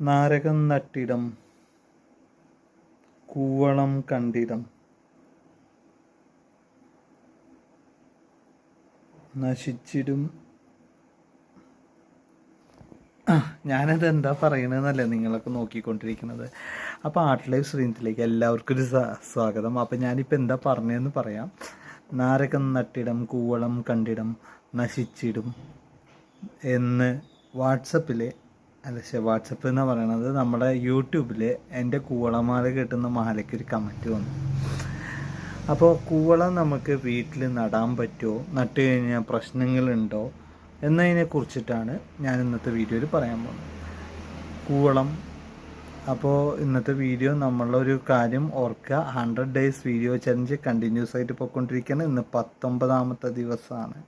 നാരകം നട്ടിടം കൂവളം കണ്ടിടം. നശിച്ചിടും. ഞാനതെന്താ ഞാനത് എന്താ നിങ്ങളൊക്കെ നോക്കിക്കൊണ്ടിരിക്കുന്നത് അപ്പോൾ ആർട്ട് ലൈഫ് ശ്രീനത്തിലേക്ക് എല്ലാവർക്കും ഒരു സ്വാഗതം. അപ്പോൾ ഞാനിപ്പോൾ എന്താ പറഞ്ഞതെന്ന് പറയാം. നാരകം നട്ടിടം കൂവളം കണ്ടിടം നശിച്ചിടും എന്ന് വാട്സപ്പിൽ അല്ല പക്ഷേ വാട്സപ്പ് എന്ന് പറയണത്? നമ്മുടെ യൂട്യൂബിൽ എന്റെ കൂവളമാല കിട്ടുന്ന മാലയ്ക്ക് ഒരു കമന്റ് വന്നു. അപ്പോൾ കൂവളം നമുക്ക് വീട്ടിൽ നടാൻ പറ്റുമോ? നട്ട് കഴിഞ്ഞാൽ പ്രശ്നങ്ങളുണ്ടോ? എന്നതിനെ കുറിച്ചിട്ടാണ് ഞാൻ ഇന്നത്തെ വീഡിയോയിൽ പറയാൻ പോകുന്നത്. കൂവളം അപ്പോൾ ഇന്നത്തെ വീഡിയോ നമ്മളൊരു കാര്യം ഓർക്കുക. Hundred days video challenge continues ആയിട്ട് പോയിക്കൊണ്ടിരിക്കുകയാണ്. ഇന്ന് പത്തൊമ്പതാമത്തെ ദിവസമാണ്.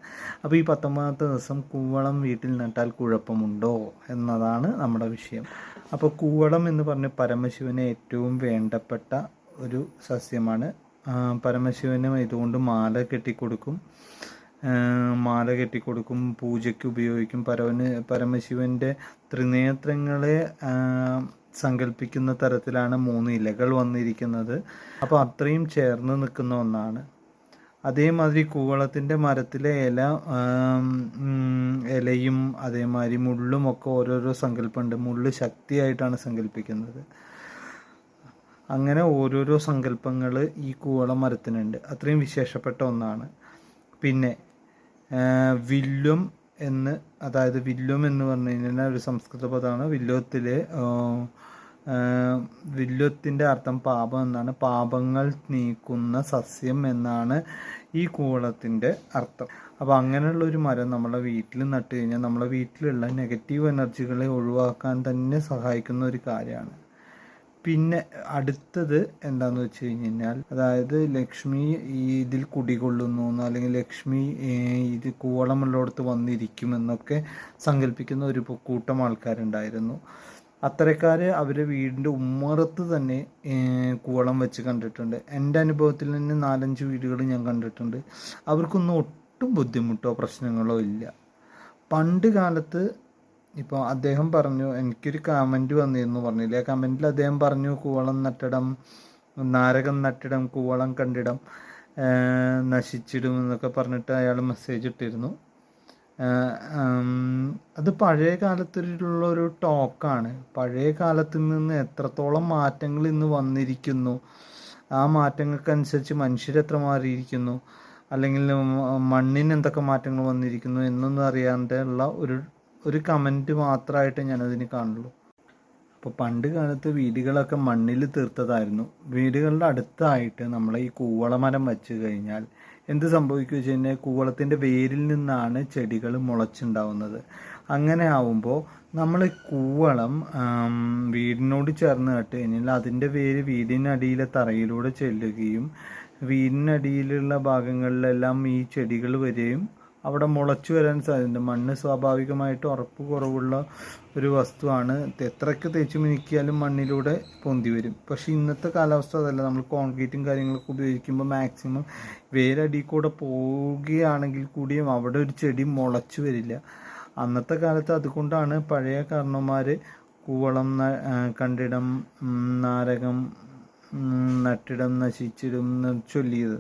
അപ്പോൾ ഈ പത്തൊമ്പതാമത്തെ ദിവസം കൂവളം വീട്ടിൽ നട്ടാൽ കുഴപ്പമുണ്ടോ എന്നതാണ് നമ്മുടെ വിഷയം. അപ്പോൾ കൂവളം എന്ന് പറഞ്ഞ് പരമശിവന് ഏറ്റവും വേണ്ടപ്പെട്ട ഒരു സസ്യമാണ്. പരമശിവന് ഇതുകൊണ്ട് മാല കെട്ടിക്കൊടുക്കും. മാല കെട്ടിക്കൊടുക്കും പൂജയ്ക്ക് ഉപയോഗിക്കും. പരവന് പരമശിവന്റെ ത്രിനേത്രങ്ങളെ സങ്കല്പിക്കുന്ന തരത്തിലാണ് മൂന്ന് ഇലകൾ വന്നിരിക്കുന്നത്. അപ്പോൾ അത്രയും ചേർന്ന് നിൽക്കുന്ന ഒന്നാണ്. അതേമാതിരി കൂവളത്തിന്റെ മരത്തിലെ ഇല ഇലയും അതേമാതിരി മുള്ളും ഒക്കെ ഓരോരോ സങ്കല്പമുണ്ട്. മുള്ള് ശക്തിയായിട്ടാണ് സങ്കല്പിക്കുന്നത്. അങ്ങനെ ഓരോരോ സങ്കല്പങ്ങൾ ഈ കൂവള മരത്തിനുണ്ട്. അത്രയും വിശേഷപ്പെട്ട ഒന്നാണ്. പിന്നെ വില്ലും എന്ന് അതായത് വില്ലും എന്ന് പറഞ്ഞു കഴിഞ്ഞാൽ ഒരു സംസ്കൃത പദമാണ്. ആ, ആ, അർത്ഥം പാപം എന്നാണ്. പാപങ്ങൾ നീക്കുന്ന സസ്യം എന്നാണ് ഈ കൂവളത്തിന്റെ അർത്ഥം. അപ്പോൾ അങ്ങനെയുള്ള ഒരു മരം നമ്മളെ വീട്ടിൽ നട്ട് കഴിഞ്ഞാൽ നമ്മളെ വീട്ടിലുള്ള നെഗറ്റീവ് എനർജികളെ ഒഴിവാക്കാൻ തന്നെ സഹായിക്കുന്ന ഒരു കാര്യമാണ്. പിന്നെ അടുത്തത് എന്താന്ന് വെച്ച് കഴിഞ്ഞാൽ അതായത് ലക്ഷ്മി ഈ ഇതിൽ കുടികൊള്ളുന്നു അല്ലെങ്കിൽ ലക്ഷ്മി ഇത് കൂവളമുള്ളടത്ത് വന്നിരിക്കുമെന്നൊക്കെ സങ്കല്പിക്കുന്ന ഒരു കൂട്ടം ആൾക്കാരുണ്ടായിരുന്നു. അത്തരക്കാര് അവരെ വീടിന്റെ ഉമ്മറത്ത് തന്നെ കൂവളം വെച്ച് കണ്ടിട്ടുണ്ട്. എന്റെ അനുഭവത്തിൽ തന്നെ നാലഞ്ച് വീടുകൾ ഞാൻ കണ്ടിട്ടുണ്ട്. അവർക്കൊന്നും ഒട്ടും ബുദ്ധിമുട്ടോ പ്രശ്നങ്ങളോ ഇല്ല. പണ്ട് കാലത്ത് ഇപ്പോൾ അദ്ദേഹം പറഞ്ഞു എനിക്കൊരു കമന്റ് വന്നിരുന്നു പറഞ്ഞില്ലേ? ആ കമന്റിൽ അദ്ദേഹം പറഞ്ഞു കൂവളം നട്ടിടം നാരകം നട്ടിടം കൂവളം കണ്ടിടം നശിച്ചിടും എന്നൊക്കെ പറഞ്ഞിട്ട് അയാൾ മെസ്സേജ് ഇട്ടിരുന്നു. അത് പഴയ കാലത്തിലുള്ള ഒരു ടോക്കാണ് പഴയ കാലത്ത് നിന്ന് എത്രത്തോളം മാറ്റങ്ങൾ ഇന്ന് വന്നിരിക്കുന്നു ആ മാറ്റങ്ങൾക്കനുസരിച്ച് മനുഷ്യരെത്ര മാറിയിരിക്കുന്നു അല്ലെങ്കിൽ മണ്ണിന് എന്തൊക്കെ മാറ്റങ്ങൾ വന്നിരിക്കുന്നു എന്നൊന്നും അറിയാണ്ടുള്ള ഒരു ഒരു കമന്റ് മാത്രമായിട്ട് ഞാനതിന് കാണുള്ളൂ. അപ്പോൾ പണ്ട് കാലത്ത് വീടുകളൊക്കെ മണ്ണിൽ തീർത്തതായിരുന്നു. വീടുകളുടെ അടുത്തായിട്ട് നമ്മൾ ഈ കൂവളമരം വെച്ച് കഴിഞ്ഞാൽ എന്ത് സംഭവിക്കുക വെച്ച് കഴിഞ്ഞാൽ കൂവളത്തിന്റെ വേരിൽ നിന്നാണ് ചെടികൾ മുളച്ചുണ്ടാവുന്നത്. അങ്ങനെ ആവുമ്പോൾ നമ്മൾ കൂവളം വീടിനോട് ചേർന്ന് കേട്ട് കഴിഞ്ഞാൽ അതിന്റെ വേര് വീടിനടിയിലെ തറയിലൂടെ ചെല്ലുകയും വീടിനടിയിലുള്ള ഭാഗങ്ങളിലെല്ലാം ഈ ചെടികൾ വരികയും അവിടെ മുളച്ചു വരാൻ സാധ്യതയുണ്ട്. മണ്ണ് സ്വാഭാവികമായിട്ട് ഉറപ്പ് കുറവുള്ള ഒരു വസ്തുവാണ്. എത്രയൊക്കെ തേച്ച് മിനുക്കിയാലും മണ്ണിലൂടെ പൊന്തി വരും. പക്ഷെ ഇന്നത്തെ കാലാവസ്ഥ അതല്ല. നമ്മൾ കോൺക്രീറ്റും കാര്യങ്ങളൊക്കെ ഉപയോഗിക്കുമ്പോൾ മാക്സിമം വേരടി കൂടെ പോവുകയാണെങ്കിൽ കൂടിയും അവിടെ ഒരു ചെടി മുളച്ചു വരില്ല. അന്നത്തെ കാലത്ത് അതുകൊണ്ടാണ് പഴയ കാരണവന്മാർ കൂവളം കണ്ടിടം നാരകം നട്ടിടം നശിച്ചിടും ചൊല്ലിയത്.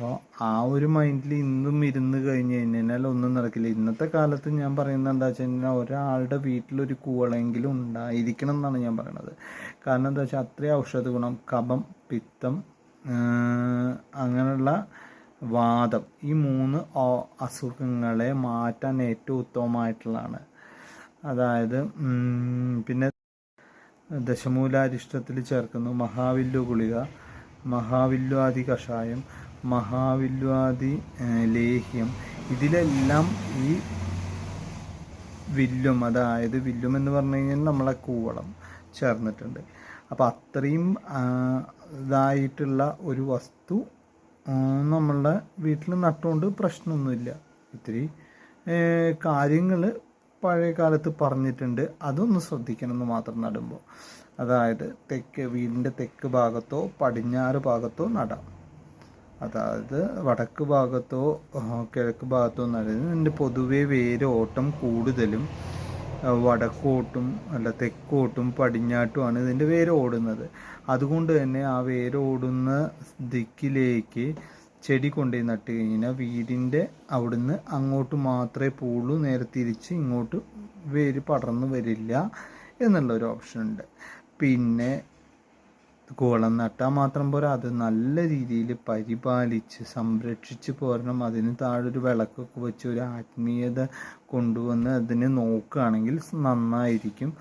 അപ്പോൾ ആ ഒരു മൈൻഡിൽ ഇന്നും ഇരുന്ന് കഴിഞ്ഞ് കഴിഞ്ഞാൽ ഒന്നും നടക്കില്ല. ഇന്നത്തെ കാലത്ത് ഞാൻ പറയുന്നത് എന്താ വെച്ച് കഴിഞ്ഞാൽ ഒരാളുടെ വീട്ടിലൊരു കൂവളെങ്കിലും ഉണ്ടായിരിക്കണം എന്നാണ് ഞാൻ പറയണത്. കാരണം എന്താ വെച്ചാൽ അത്രയും ഔഷധ ഗുണം കഫം പിത്തം അങ്ങനെയുള്ള വാദം ഈ മൂന്ന് അസുഖങ്ങളെ മാറ്റാൻ ഏറ്റവും ഉത്തമമായിട്ടുള്ളതാണ്. അതായത് പിന്നെ ദശമൂലാരിഷ്ടത്തിൽ ചേർക്കുന്നു മഹാവില്ലു ഗുളിക മഹാവില്വാദി കഷായം മഹാവില്വാദി ലേഹ്യം. ഇതിലെല്ലാം ഈ വില്ലും അതായത് വില്ലും എന്ന് പറഞ്ഞു കഴിഞ്ഞാൽ നമ്മളെ കൂവളം ചേർന്നിട്ടുണ്ട്. അപ്പോൾ അത്രയും ഇതായിട്ടുള്ള ഒരു വസ്തു നമ്മളുടെ വീട്ടിൽ നട്ടുകൊണ്ട് പ്രശ്നമൊന്നുമില്ല. ഇത്തിരി കാര്യങ്ങൾ പഴയ കാലത്ത് പറഞ്ഞിട്ടുണ്ട്. അതൊന്ന് ശ്രദ്ധിക്കണം എന്ന് മാത്രം നടുമ്പോൾ. അതായത് തെക്ക് വീടിന്റെ തെക്ക് ഭാഗത്തോ പടിഞ്ഞാറ് ഭാഗത്തോ നടാം. അതായത് വടക്ക് ഭാഗത്തോ കിഴക്ക് ഭാഗത്തോ നടുന്നത് ഇതിന്റെ പൊതുവേ വേര് ഓട്ടം കൂടുതലും വടക്കോട്ടും അല്ല തെക്കോട്ടും പടിഞ്ഞാട്ടുമാണ് ഇതിന്റെ വേര് ഓടുന്നത്. അതുകൊണ്ട് തന്നെ ആ വേര് ഓടുന്ന ദിക്കിലേക്ക് ചെടി കൊണ്ടുപോയി നട്ട് കഴിഞ്ഞാൽ വീടിന്റെ അവിടുന്ന് അങ്ങോട്ട് മാത്രമേ പോളൂ നേരെ തിരിച്ച് ഇങ്ങോട്ട് വേര് പടർന്നു വരില്ല എന്നുള്ളൊരു ഓപ്ഷൻ ഉണ്ട്. പിന്നെ കുളം നട്ടാൽ മാത്രം പോരാ. അത് നല്ല രീതിയിൽ പരിപാലിച്ച് സംരക്ഷിച്ച് പോരണം. അതിന് താഴെ ഒരു വിളക്കൊക്കെ വെച്ച് ഒരു ആത്മീയത കൊണ്ടുവന്ന് അതിനെ നോക്കുകയാണെങ്കിൽ നന്നായിരിക്കും.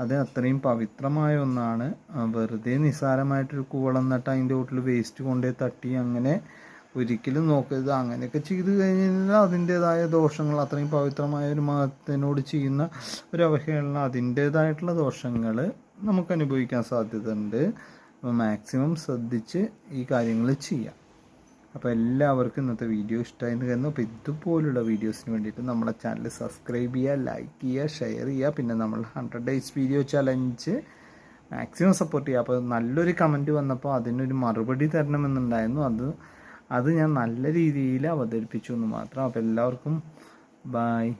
അത് അത്രയും പവിത്രമായ ഒന്നാണ്. വെറുതെ നിസ്സാരമായിട്ടൊരു കുവളം നട്ട് അതിന്റെ വീട്ടിൽ വേസ്റ്റ് കൊണ്ടേ തട്ടി അങ്ങനെ ഒരിക്കലും നോക്കരുത്. അങ്ങനെയൊക്കെ ചെയ്തു കഴിഞ്ഞാൽ അതിന്റെതായ ദോഷങ്ങൾ അത്രയും പവിത്രമായ ഒരു മതത്തിനോട് ചെയ്യുന്ന ഒരു അവഹേളനം അതിന്റെതായിട്ടുള്ള ദോഷങ്ങൾ നമുക്ക് അനുഭവിക്കാൻ സാധ്യതയുണ്ട്. അപ്പോൾ മാക്സിമം ശ്രദ്ധിച്ച് ഈ കാര്യങ്ങൾ ചെയ്യാം. അപ്പോൾ എല്ലാവർക്കും ഇന്നത്തെ വീഡിയോ ഇഷ്ടമായെന്ന് കരുതുന്നു. അപ്പോൾ ഇതുപോലുള്ള വീഡിയോസിന് വേണ്ടിയിട്ട് നമ്മുടെ ചാനൽ സബ്സ്ക്രൈബ് ചെയ്യുക ലൈക്ക് ചെയ്യുക ഷെയർ ചെയ്യുക. പിന്നെ നമ്മൾ hundred days video challenge maximum support ചെയ്യുക. അപ്പോൾ നല്ലൊരു കമന്റ് വന്നപ്പോൾ അതിനൊരു മറുപടി തരണമെന്നുണ്ടായിരുന്നു. അത് അത് ഞാൻ നല്ല രീതിയിൽ അവതരിപ്പിച്ചു എന്ന് മാത്രം. അപ്പോൾ എല്ലാവർക്കും ബായ്